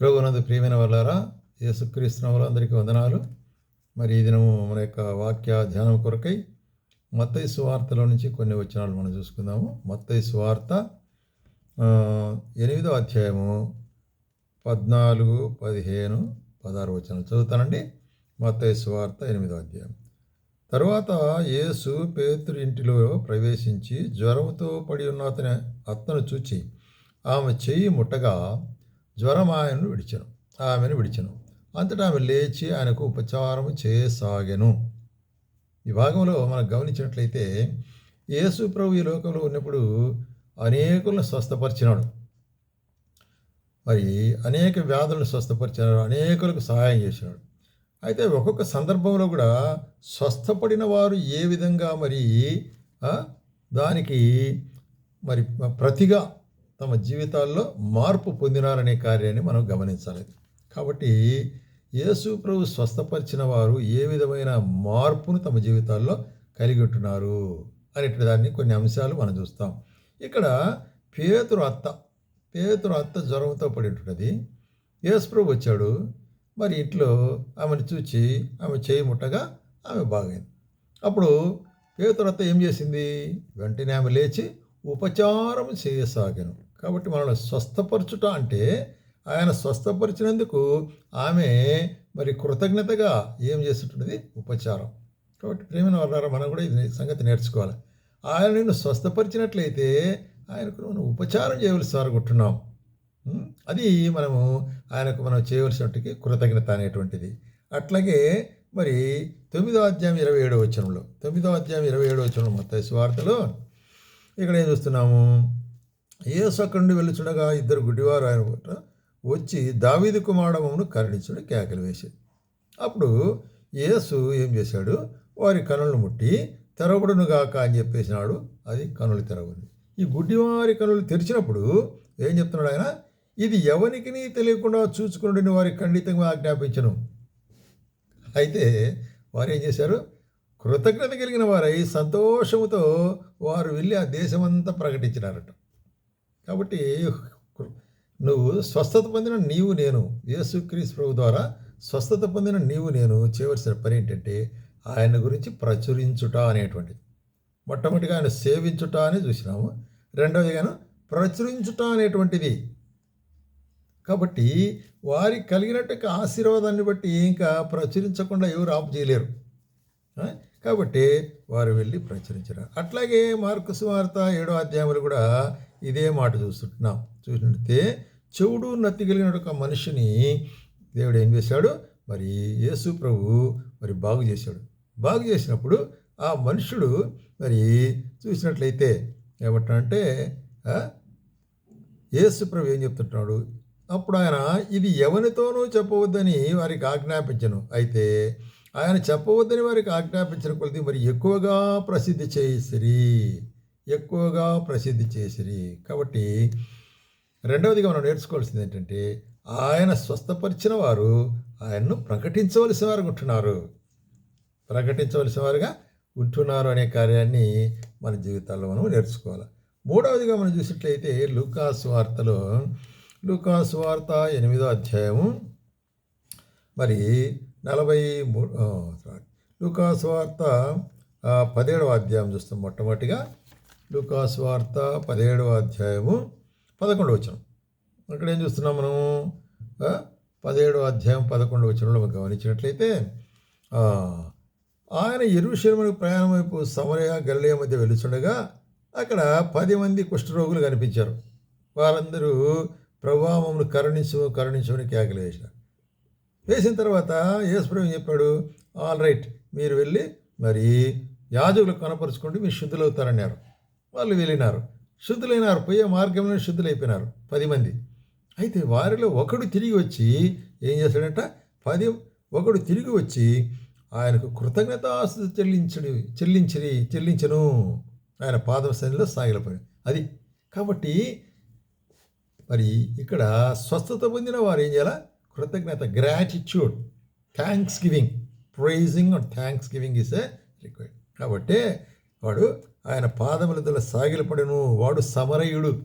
ప్రభునందు ప్రియమైన వాళ్ళారా యేసుక్రీస్తు వాళ్ళందరికీ వందనాలు. మరి ఈ దినము మన యొక్క వాక్య ధ్యానం కొరకై మత్తయి సువార్తలో నుంచి కొన్ని వచనాలు మనం చూసుకుందాము. మత్తయి సువార్త ఎనిమిదో అధ్యాయము పద్నాలుగు పదిహేను పదహారు వచనాలు చదువుతానండి. మత్తయి సువార్త ఎనిమిదో అధ్యాయం. తరువాత యేసు పేతురు ఇంటిలో ప్రవేశించి జ్వరముతో పడి ఉన్న అతని అత్తను చూచి ఆమె చెయ్యి ముట్టగా జ్వరం ఆయనను విడిచెను. ఆమెను విడిచెను. అంతటా ఆమె లేచి ఆయనకు ఉపచారము చేయసాగెను ఈ భాగంలో మనం గమనించినట్లయితే యేసు ప్రభు ఈ లోకంలో ఉన్నప్పుడు అనేకులను స్వస్థపరిచినాడు. మరి అనేక వ్యాధులను స్వస్థపరిచినాడు అనేకులకు సహాయం చేసినాడు. అయితే ఒక్కొక్క సందర్భంలో కూడా స్వస్థపడిన వారు ఏ విధంగా మరి దానికి మరి ప్రతిగా తమ జీవితాల్లో మార్పు పొందినారనే కార్యాన్ని మనం గమనించాలి. కాబట్టి యేసు ప్రభు స్వస్థపరిచిన వారు ఏ విధమైన మార్పును తమ జీవితాల్లో కలిగి ఉంటున్నారు అనేటి దాన్ని కొన్ని అంశాలు మనం చూస్తాం. ఇక్కడ పేతురు అత్త పేతురు అత్త జ్వరంతో పడి ఉంటున్నది యేసుప్రభు వచ్చాడు మరి ఇంట్లో ఆమెను చూచి ఆమె చేయి ముట్టగా ఆమె బాగైంది. అప్పుడు పేతురత్త ఏం చేసింది? వెంటనే ఆమె లేచి ఉపచారం చేయసాగాను. కాబట్టి మనల్ని స్వస్థపరచుట అంటే ఆయన స్వస్థపరిచినందుకు ఆమె మరి కృతజ్ఞతగా ఏం చేస్తుంటుంది ఉపచారం. కాబట్టి ప్రేమ వాళ్ళారా మనం కూడా ఇది సంగతి నేర్చుకోవాలి. ఆయన నిన్ను స్వస్థపరిచినట్లయితే ఆయనకు మనం ఉపచారం చేయవలసి సాగుంటున్నాం అది మనము ఆయనకు మనం చేయవలసినట్టుకి కృతజ్ఞత అనేటువంటిది. అట్లాగే మరి తొమ్మిదో అధ్యాయం ఇరవై ఏడో వచనంలో తొమ్మిదో అధ్యాయం ఇరవై ఏడో వచనంలో మొత్తం వార్తలో ఇక్కడ ఏం చూస్తున్నాము? యేసు అక్కడి నుండి వెళ్ళుచుండగా ఇద్దరు గుడ్డివారు ఆయన వచ్చి దావీది కుమారమును కరుణించుడు కేకలు వేసి అప్పుడు యేసు ఏం చేశాడు? వారి కనులను ముట్టి తెరవబడునుగాక అని చెప్పేసినాడు. అది కనులు తెరవని ఈ గుడ్డివారి కనులు తెరిచినప్పుడు ఏం చెప్తున్నాడు ఆయన? ఇది ఎవరికి తెలియకుండా చూసుకుని వారికి ఖండితంగా ఆజ్ఞాపించను. అయితే వారు ఏం చేశారు? కృతజ్ఞత కలిగిన వారై సంతోషముతో వారు వెళ్ళి ఆ దేశమంతా ప్రకటించినారట. కాబట్టి నువ్వు స్వస్థత పొందిన నీవు నేను యేసుక్రీస్ ప్రభు ద్వారా స్వస్థత పొందిన నీవు నేను చేయవలసిన పని ఏంటంటే ఆయన గురించి ప్రచురించుట అనేటువంటిది. మొట్టమొదటిగా ఆయన సేవించుట అని చూసినాము. రెండవదిగాను ప్రచురించుట అనేటువంటిది. కాబట్టి వారి కలిగినట్టు ఆశీర్వాదాన్ని బట్టి ఇంకా ప్రచురించకుండా ఎవరు ఆపు చేయలేరు. కాబట్టి వారు వెళ్ళి ప్రచురించారు. అట్లాగే మార్కు సువార్త ఏడో అధ్యాయంలో కూడా ఇదే మాట చూస్తుంటున్నాం చూసినట్టే చెవుడు నత్తి కలిగిన ఒక మనిషిని దేవుడు ఏం చేశాడు? మరి యేసు ప్రభు మరి బాగు చేశాడు. బాగు చేసినప్పుడు ఆ మనుషుడు మరి చూసినట్లయితే ఏమంటాడంటే యేసు ప్రభు ఏం చెప్తుంటున్నాడు అప్పుడు ఆయన ఇది ఎవరితోనూ చెప్పవద్దని వారికి ఆజ్ఞాపించను. అయితే ఆయన చెప్పవద్దని వారికి ఆజ్ఞాపించిన కొలది మరి ఎక్కువగా ప్రసిద్ధి చేసిరి. ఎక్కువగా ప్రసిద్ధి చేసిరి. కాబట్టి రెండవదిగా మనం నేర్చుకోవాల్సింది ఏంటంటే ఆయన స్వస్థపరిచిన వారు ఆయన్ను ప్రకటించవలసిన వారు ఉంటున్నారు ప్రకటించవలసిన వారుగా ఉంటున్నారు అనే కార్యాన్ని మన జీవితాల్లో మనం నేర్చుకోవాలి. మూడవదిగా మనం చూసినట్లయితే లూకాస్ వార్తలో లూకాస్ వార్త ఎనిమిదో అధ్యాయము మరి నలభై మూడు లూకాస్ వార్త పదిహేడవ అధ్యాయం చూస్తాం మొట్టమొదటిగా. లూకాస్ వార్త పదిహేడవ అధ్యాయము పదకొండవ వచనం. అక్కడ ఏం చూస్తున్నాం మనము పదిహేడవ అధ్యాయం పదకొండవ వచనంలో మనం గమనించినట్లయితే ఆయన ఎరుషలేముకు ప్రయాణం వైపు సమరయ గల్లయ మధ్య వెలుచుండగా అక్కడ పది మంది కుష్ఠరోగులు కనిపించారు. వారందరూ ప్రభావమును కరుణించు కరుణించుని కేకలు వేశారు వేసిన తర్వాత యేసుప్రభు చెప్పాడు? ఆల్ రైట్ మీరు వెళ్ళి మరి యాజకులు కనపరుచుకుంటే మీరు శుద్ధులవుతారన్నారు. వాళ్ళు వెళ్ళినారు. శుద్ధులైనారు. పోయే మార్గంలో శుద్ధులైపోయినారు పది మంది. అయితే వారిలో ఒకడు తిరిగి వచ్చి ఏం చేశాడంట పది ఒకడు తిరిగి వచ్చి ఆయనకు కృతజ్ఞతాస్తు చెల్లించడు చెల్లించి చెల్లించను. ఆయన పాదం సన్నిలో సాగిలపోయాడు అది. కాబట్టి మరి ఇక్కడ స్వస్థత పొందిన వారు ఏం చేయాలా? కృతజ్ఞత gratitude thanksgiving praising and thanksgiving is a required కాబట్టి వాడు ఆయన పాదముల దగ్గర సాగిలపడను వాడు సమరయుడు.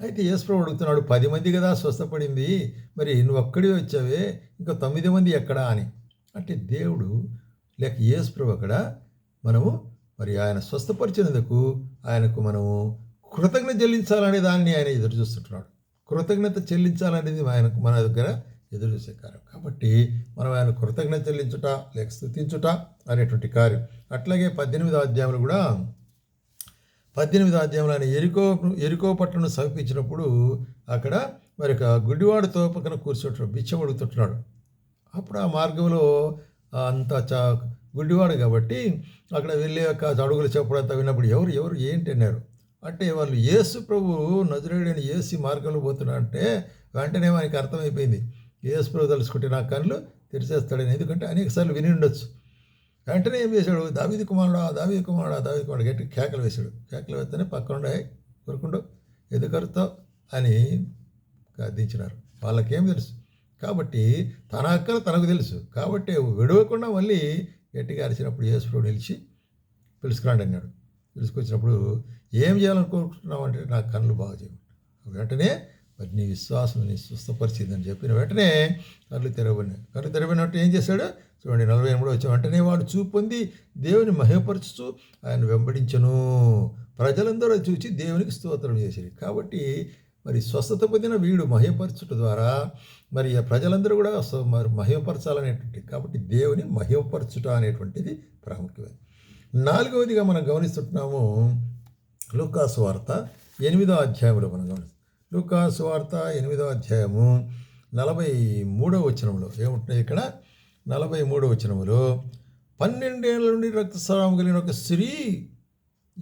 అయితే యేసుప్రభు అడుగుతున్నాడు పది మంది కదా స్వస్థపడింది మరి నువ్వు ఒక్కడే వచ్చావే ఇంకా తొమ్మిది మంది ఎక్కడా అని. అంటే దేవుడు లేక యేసుప్రభు అక్కడ మనము మరి ఆయన స్వస్థపరిచినందుకు ఆయనకు మనము కృతజ్ఞత చెల్లించాలనే దాన్ని ఆయన ఎదురు చూస్తుంటున్నాడు. కృతజ్ఞత చెల్లించాలనేది ఆయనకు మన దగ్గర ఎదురు కార్యం. కాబట్టి మనం ఆయన కృతజ్ఞత చెల్లించుట లేక స్థుతించుట అనేటువంటి కార్యం. అట్లాగే పద్దెనిమిదో అధ్యాయంలో కూడా పద్దెనిమిది అధ్యాయంలో ఆయన ఎరుకో ఎరుకో పట్టణం సమీపించినప్పుడు అక్కడ మరి ఒక గుడ్డివాడితో పక్కన కూర్చుంటున్నాడు బిచ్చం అడుగుతుంటున్నాడు. అప్పుడు ఆ మార్గంలో అంత చా గుడ్డివాడు కాబట్టి అక్కడ వెళ్ళే యొక్క అడుగులు చెప్పడంతా విన్నప్పుడు ఎవరు ఎవరు ఏంటి అన్నారు. అంటే వాళ్ళు యేసు ప్రభు నజరేడైన ఏసి మార్గంలో పోతున్నా అంటే వెంటనే మనకి అర్థమైపోయింది. ఏసుప్రభు తలుచుకుంటే నా కళ్ళు తెరిచేస్తాడని. ఎందుకంటే అనేకసార్లు విని ఉండొచ్చు. వెంటనే ఏం చేశాడు? దావీది కుమారుడా దావీది కుమారుడా దావీది కుమారుడు గట్టి కేకలు వేశాడు. కేకలు వేస్తేనే పక్కనుండే కొరుకుండు ఎదుకరుతావు అని దించినారు వాళ్ళకేం తెలుసు? కాబట్టి తన అక్కలు తనకు తెలుసు. కాబట్టి విడవకుండా మళ్ళీ గట్టిగా అరిచినప్పుడు యేసుప్రభు నిలిచి పిలుచుకురాండి అన్నాడు. పిలుచుకొచ్చినప్పుడు ఏం చేయాలనుకుంటున్నావు అంటే నా కళ్ళు బాగా చేయమంటాడు వెంటనే మరి నీ విశ్వాసం నీ స్వస్థపరిచిందని చెప్పిన వెంటనే కళ్ళు తెరవబడినాయి. కళ్ళు తెరవబడినట్టు ఏం చేశాడు? చూడండి నలభై ఎనిమిది వచ్చిన వెంటనే వాడు చూపు పొంది దేవుని మహిమపరచుతూ ఆయన వెంబడించను. ప్రజలందరూ చూచి దేవునికి స్తోత్రం చేశారు. కాబట్టి మరి స్వస్థత పొందిన వీడు మహిమపరచుట ద్వారా మరి ప్రజలందరూ కూడా మరి మహిమపరచాలనేటువంటి కాబట్టి దేవుని మహిమపరచుట అనేటువంటిది ప్రాముఖ్యమైనది. నాలుగవదిగా మనం గమనిస్తుంటున్నాము లూకాసు వార్త ఎనిమిదో అధ్యాయంలో మనం గమనిస్తాం. లూకాసు వార్త ఎనిమిదో అధ్యాయము నలభై మూడో వచనంలో ఏముంటున్నాయి ఇక్కడ? నలభై మూడో వచనంలో పన్నెండేళ్ళ నుండి రక్తస్రావం కలిగిన ఒక స్త్రీ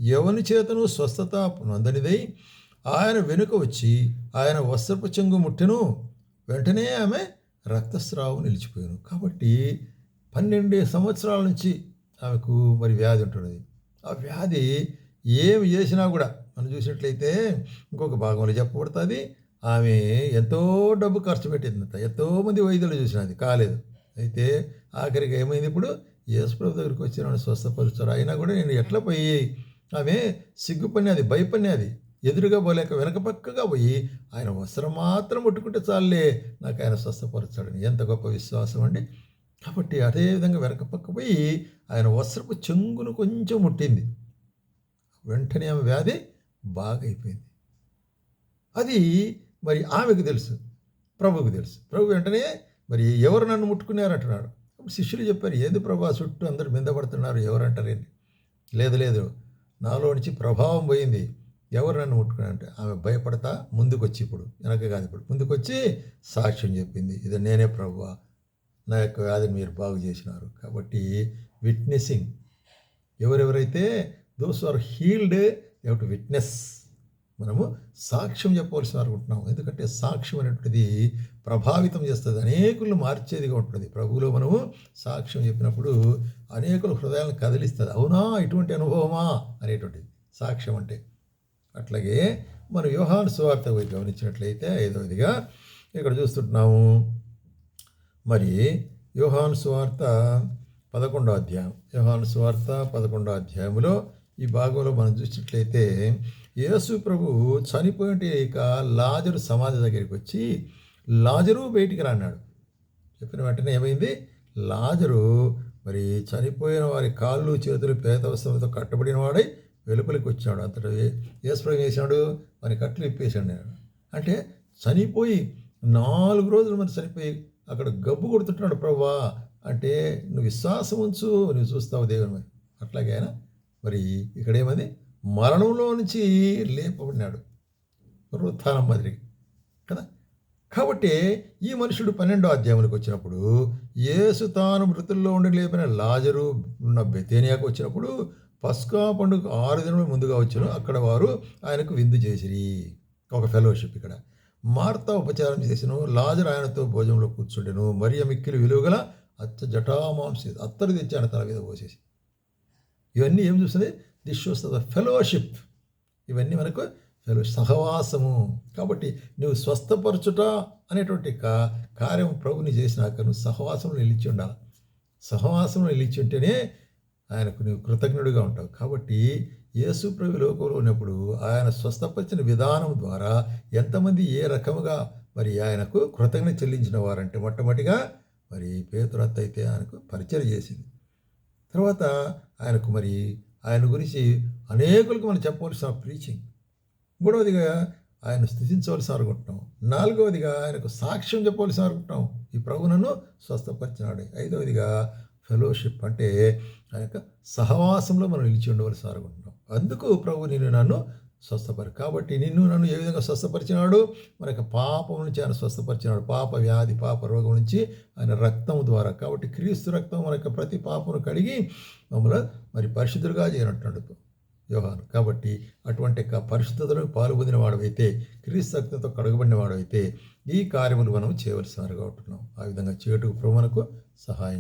ఎవని చేతను స్వస్థత నందనిదై ఆయన వెనుక వచ్చి ఆయన వస్త్రపు చెంగు ముట్టెను వెంటనే ఆమె రక్తస్రావం నిలిచిపోయాను. కాబట్టి పన్నెండు సంవత్సరాల నుంచి ఆమెకు మరి వ్యాధి ఉంటుంది ఆ వ్యాధి ఏమి చేసినా కూడా మనం చూసినట్లయితే ఇంకొక భాగంలో చెప్పబడుతుంది. ఆమె ఎంతో డబ్బు ఖర్చు పెట్టిందంట. ఎంతోమంది వైద్యులు చూసినది కాలేదు. అయితే ఆఖరికి ఏమైంది ఇప్పుడు? యేసుప్రభు దగ్గరికి వచ్చిన స్వస్థపరుస్తారు. అయినా కూడా నేను ఎట్లా పోయి ఆమె సిగ్గుపని అది భయపని అది ఎదురుగా పోలేక వెనక పక్కగా పోయి ఆయన వస్త్రం మాత్రం ముట్టుకుంటే చాలే నాకు ఆయన స్వస్థపరుస్తాడని. ఎంత గొప్ప విశ్వాసం అండి. కాబట్టి అదేవిధంగా వెనక పక్క పోయి ఆయన వస్త్రపు చెంగును కొంచెం ముట్టింది. వెంటనే ఆమె వ్యాధి బాగా అయిపోయింది అది మరి ఆమెకు తెలుసు ప్రభుకు తెలుసు. ప్రభు వెంటనే మరి ఎవరు నన్ను ముట్టుకున్నారంటున్నాడు శిష్యులు చెప్పారు ఏది ప్రభా చుట్టూ అందరు మిందపడుతున్నారు ఎవరంటారని లేదు లేదు నాలో నుంచి ప్రభావం పోయింది. ఎవరు నన్ను ముట్టుకున్నారంటే ఆమె భయపడతా ముందుకొచ్చి ఇప్పుడు వెనక కాదు ఇప్పుడు. ముందుకొచ్చి సాక్ష్యం చెప్పింది ఇది నేనే ప్రభు నా యొక్క వ్యాధిని మీరు బాగు చేసినారు. కాబట్టి విట్నెసింగ్ ఎవరెవరైతే those are healed you to witness మనము సాక్ష్యం చెప్పవలసిన అనుకుంటున్నాం ఎందుకంటే సాక్ష్యం అనేటువంటిది ప్రభావితం చేస్తుంది. అనేకులను మార్చేదిగా ఉంటుంది. ప్రభువులో మనము సాక్ష్యం చెప్పినప్పుడు అనేకుల హృదయాలను కదిలిస్తుంది. అవునా? ఇటువంటి అనుభవమా? అనేటువంటిది. సాక్ష్యం అంటే. అట్లాగే మనం వ్యూహాను పోయి గమనించినట్లయితే ఐదవదిగా ఇక్కడ చూస్తుంటున్నాము. మరి యోహాను స్వార్త పదకొండో అధ్యాయం. యోహాను స్వార్త పదకొండో అధ్యాయంలో ఈ భాగంలో మనం చూసినట్లయితే యేసు ప్రభు చనిపోయిన ఇక లాజరు సమాధి దగ్గరికి వచ్చి లాజరు బయటికి రాన్నాడు. చెప్పిన వెంటనే ఏమైంది? లాజరు మరి చనిపోయిన వారి కాళ్ళు చేతులు పేతవస్త్రంతో కట్టబడిన వాడై వెలుపలికి వచ్చినాడు. అంతటా యేసుప్రభు వేసినాడు మరి కట్లు ఇప్పేశాడు నేను. అంటే చనిపోయి నాలుగు రోజులు మరి చనిపోయి అక్కడ గబ్బు కొడుతుంటున్నాడు ప్రభా. అంటే నువ్వు విశ్వాసం ఉంచు నువ్వు చూస్తావు దేవుని మరి అట్లాగే ఆయన మరి ఇక్కడ ఏమది మరణంలో నుంచి లేపబడినాడు. పునరుత్థానం మాదిరి కదా? కాబట్టి ఈ మనుషుడు పన్నెండో అధ్యాయంలోకి వచ్చినప్పుడు యేసు తాను మృతుల్లో ఉండి లేపిన లాజరు ఉన్న బెతేనియాకు వచ్చినప్పుడు పస్కా పండుగ ఆరు దినములు ముందుగా వచ్చారు. అక్కడ వారు ఆయనకు విందు చేసిరి. ఒక ఫెలోషిప్ ఇక్కడ. మార్త ఉపచారం చేసిన లాజర్ ఆయనతో భోజనంలో కూర్చుండెను. మరియ మిక్కిలి విలువగల అచ్చ జటామాంసి అత్తరు తెచ్చాను తన మీద పోసేసి ఇవన్నీ ఏం చూస్తుంది? దిస్ షోస్ ద ఫెలోషిప్ ఇవన్నీ మనకు ఫెలో సహవాసము. కాబట్టి నువ్వు స్వస్థపరచుట అనేటువంటి కా కార్యం ప్రభుని చేసినాక నువ్వు సహవాసంలో నిలిచి ఉండాలి. సహవాసంలో నిలిచి ఉంటేనే ఆయనకు నువ్వు కృతజ్ఞుడిగా ఉంటావు. కాబట్టి యేసు ప్రభు లోకంలో ఉన్నప్పుడు ఆయన స్వస్థపరిచిన విధానం ద్వారా ఎంతమంది ఏ రకముగా మరి ఆయనకు కృతజ్ఞత చెల్లించిన వారంటే మొట్టమొదటిగా మరి పేతురత్త అయితే ఆయనకు పరిచయం చేసింది. తర్వాత ఆయనకు మరి ఆయన గురించి అనేకులకు మనం చెప్పవలసిన ప్రీచింగ్ మూడవదిగా ఆయన స్థుతించవలసి అనుకుంటున్నాం. నాలుగవదిగా ఆయనకు సాక్ష్యం చెప్పవలసి అనుకుంటున్నాం. ఈ ప్రభునను స్వస్థపరిచినాడు. ఐదవదిగా ఫెలోషిప్ అంటే ఆయన యొక్క సహవాసంలో మనం నిలిచి ఉండవలసి అనుకుంటున్నాం. అందుకు ప్రభు నేను నన్ను స్వస్థపరి. కాబట్టి నిన్ను నన్ను ఏ విధంగా స్వస్థపరిచినాడు? మన యొక్క పాపం నుంచి ఆయన స్వస్థపరిచినాడు. పాప వ్యాధి పాప రోగం నుంచి ఆయన రక్తం ద్వారా. కాబట్టి క్రీస్తు రక్తం మన యొక్క ప్రతి పాపను కడిగి మమ్మల్ని మరి పరిశుద్ధులుగా చేయనట్టు యోహాను. కాబట్టి అటువంటి యొక్క పరిశుద్ధతలకు పాల్పొందిన వాడవైతే క్రీస్తు రక్తంతో కడగబడిన వాడవైతే ఈ కార్యములు మనం చేయవలసిన వారుగా ఉంటున్నాం. ఆ విధంగా చేయటకు ప్రభు సహాయం